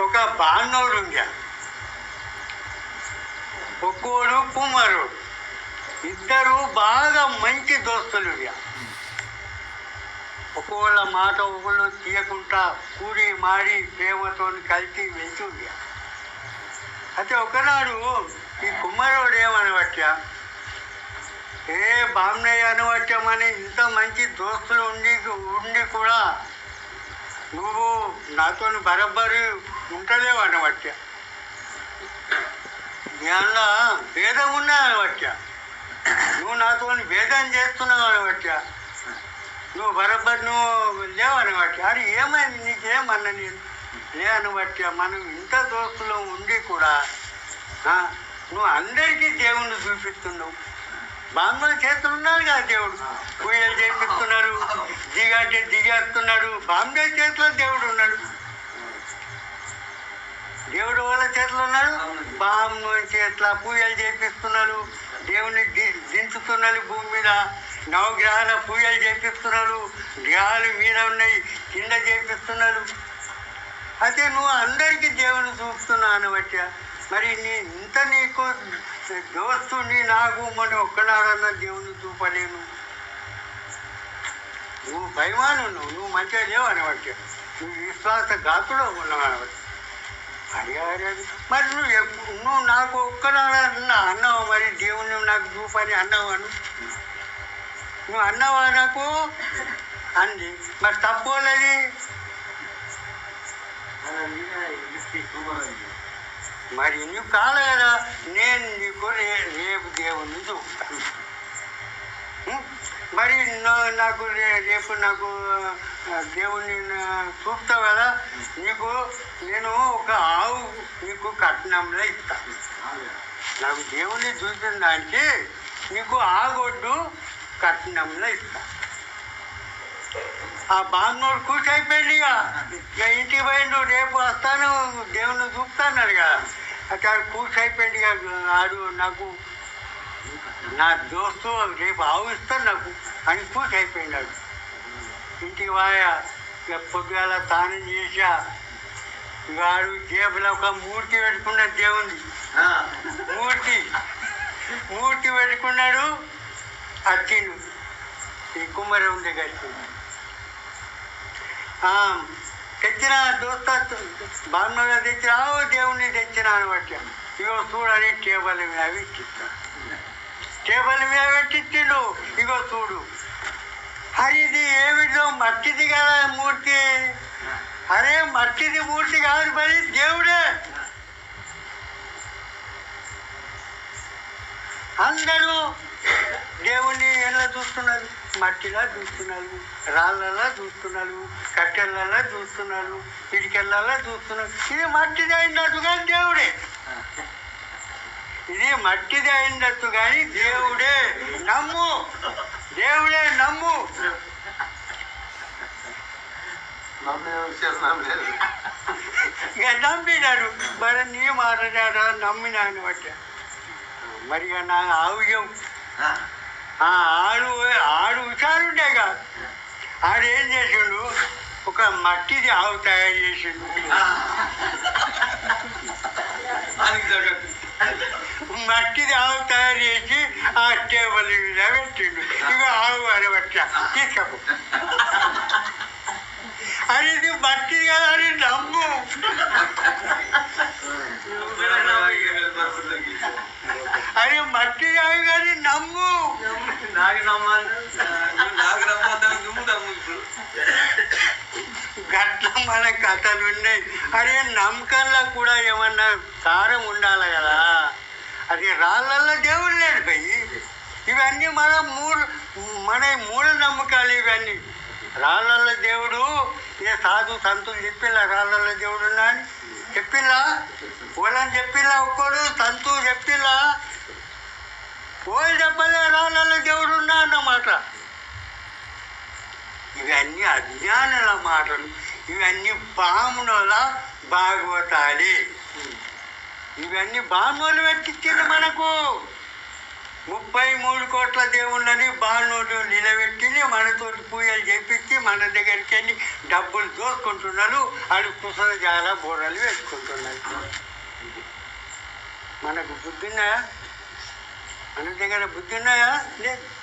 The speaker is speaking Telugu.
ఒక బాన్నోడు ఉండే ఒక్కోడు కుమారుడు. ఇద్దరు బాగా మంచి దోస్తులు ఒక్కోళ్ళ మాట ఒకళ్ళు తీయకుండా కూడి మాడి ప్రేమతో కలిసి వెళ్తుంది అయితే ఒకనాడు ఈ కుమారుడు ఏమనబట్టా ఏ బామ్నయ్య అనవచ్చమని ఇంత మంచి దోస్తులు ఉండి ఉండి కూడా నువ్వు నాతో బరబ్బరి ఉంటలేవు అనవచ్చా దానిలో భేదం ఉన్నా అనవచ్చా నువ్వు నాతో భేదం చేస్తున్నావు అనవచ్చా నువ్వు బరబ్బరి నువ్వు లేవు అనవచ్చా అది ఏమైంది? నీకేమన్నా నేను లే అనవచ్చా మనం ఇంత దోస్తులో ఉండి కూడా నువ్వు అందరికీ దేవుణ్ణి చూపిస్తున్నావు. బామ్మల చేతులు ఉన్నాడు కదా దేవుడు. పూజలు చేపిస్తున్నారు దిగంటే దిగేస్తున్నాడు. బాంబే చేతిలో దేవుడు ఉన్నాడు. దేవుడు వాళ్ళ చేతిలో ఉన్నాడు. బాంబు చేతిలో పూజలు చేపిస్తున్నారు. దేవుని దించుతున్నారు భూమి మీద. నవగ్రహాల పూజలు చేపిస్తున్నారు. గ్రహాలు మీద ఉన్నాయి. కింద చేపిస్తున్నారు. అయితే నువ్వు అందరికీ దేవుని చూపుతున్నావు అనవచ్చా మరి నీ ఇంత నీకు దోస్తుని నాకు మన ఒక్కనాడన్నా దేవుని చూపలేను. నువ్వు భయమాను నువ్వు నువ్వు మంచిగా లేవు అనవచ్చు నువ్వు విశ్వాస గాతులో ఉన్నావు అనవచ్చు అడిగారు మరి నువ్వు నువ్వు నాకు ఒక్కనాడన్న అన్నావు మరి దేవుని నాకు చూపని అన్నావు అను? నువ్వు అన్నావా నాకు? అంది. మరి తప్పు వాళ్ళది? మరి నువ్వు కాలేదా కదా నేను నీకు రే రేపు దేవుణ్ణి చూపుతాను. మరి నాకు రే- రేపు నాకు దేవుని దేవుణ్ణి చూపుతావు కదా? నీకు నేను ఒక ఆవు నీకు కట్నంలో ఇస్తాను నాకు దేవుణ్ణి చూసిన దానికి నీకు ఆగొడ్డు కట్నంలో ఇస్తాను ఆ బాగున్నోడు కూర్చి అయిపోయింది ఇక ఇక ఇంటికి పోయిండు రేపు వస్తాను దేవుని చూపుతాన్నాడు కదా అక్కడ కూర్చి అయిపోయింది ఇక ఆడు నాకు నా దోస్తు రేపు ఆవు ఇస్తాను నాకు అని కూర్చి అయిపోయినాడు. ఇంటికి వాయా ఇక పొద్దుగాల స్నానం చేసా ఆడు జేబులో ఒక మూర్తి పెట్టుకున్న దేవుని మూర్తి మూర్తి పెట్టుకున్నాడు వచ్చిండు ఈ కుమ్మరం దగ్గరికి ఆ, తెచ్చిన దోస్త బామ్మగా తెచ్చిన దేవుణ్ణి తెచ్చిన అనమాట ఇగో చూడని టేబుల్ మీద పెట్టిస్తాడు టేబుల్ మీద పెట్టించిండు ఇగో చూడు. అరే ఇది ఏమిటో మట్టిది కదా మూర్తి. అరే మట్టిది మూర్తి కాదు మరి దేవుడే. అందరూ దేవుణ్ణి ఎలా చూస్తున్నారు? మట్టిలా చూస్తున్నారు రాళ్ళలా చూస్తున్నారు కట్టెలలా చూస్తున్నారు పిడికెళ్ళలా చూస్తున్నారు ఇది మట్టిది అయినట్టు కానీ దేవుడే. ఇది మట్టిది అయినట్టు కానీ దేవుడే. నమ్ము. దేవుడే నమ్ము. నమ్మినాడు. మరి నీ మాట నమ్మినాను బట్టి మరి నా ఆవుయం ఆడు ఆడు హుషారుండేగా ఆడు ఏం చేసిండు? ఒక మట్టిది ఆవు తయారు చేసిండు. మట్టిది ఆవు తయారు చేసి ఆ టేబుల్ మీద పెట్టిండు. ఇక ఆవు అనబట్ట తీసుకో అది ఇది మట్టిది కదా అని నమ్ము. గట్ల మన కథలు ఉన్నాయి. అరే నమ్మకంలో కూడా ఏమన్నా సారం ఉండాలి కదా? అది రాళ్ళల్లో దేవుడు లేడు పోయి ఇవన్నీ మన మూడు మన మూఢ నమ్మకాలు ఇవన్నీ. రాళ్ళల్లో దేవుడు ఏ సాధు సంతులు చెప్పిలా రాళ్ళల్లో దేవుడు ఉన్నా అని చెప్పిలా? వాళ్ళని చెప్పిలా? ఒక్కడు సంతు చెప్పిలా? పోయి చెప్పలే రాళ్ళల్లో దేవుడు ఉన్నా అన్నమాట ఇవన్నీ అజ్ఞానుల మాటలు. ఇవన్నీ బామునుల భాగవతాలే. ఇవన్నీ బాములు పెట్టించింది మనకు. ముప్పై మూడు కోట్ల దేవుళ్ళని బాణోడు నిలబెట్టి మనతోటి పూజలు చేపించి మన దగ్గరికి వెళ్ళి డబ్బులు దోసుకుంటున్నారు వాళ్ళు కుసల జాల బోరలు వేసుకుంటున్నారు. మనకు బుద్ధి ఉన్నాయా? మన దగ్గర బుద్ధి ఉన్నాయా? లేదు.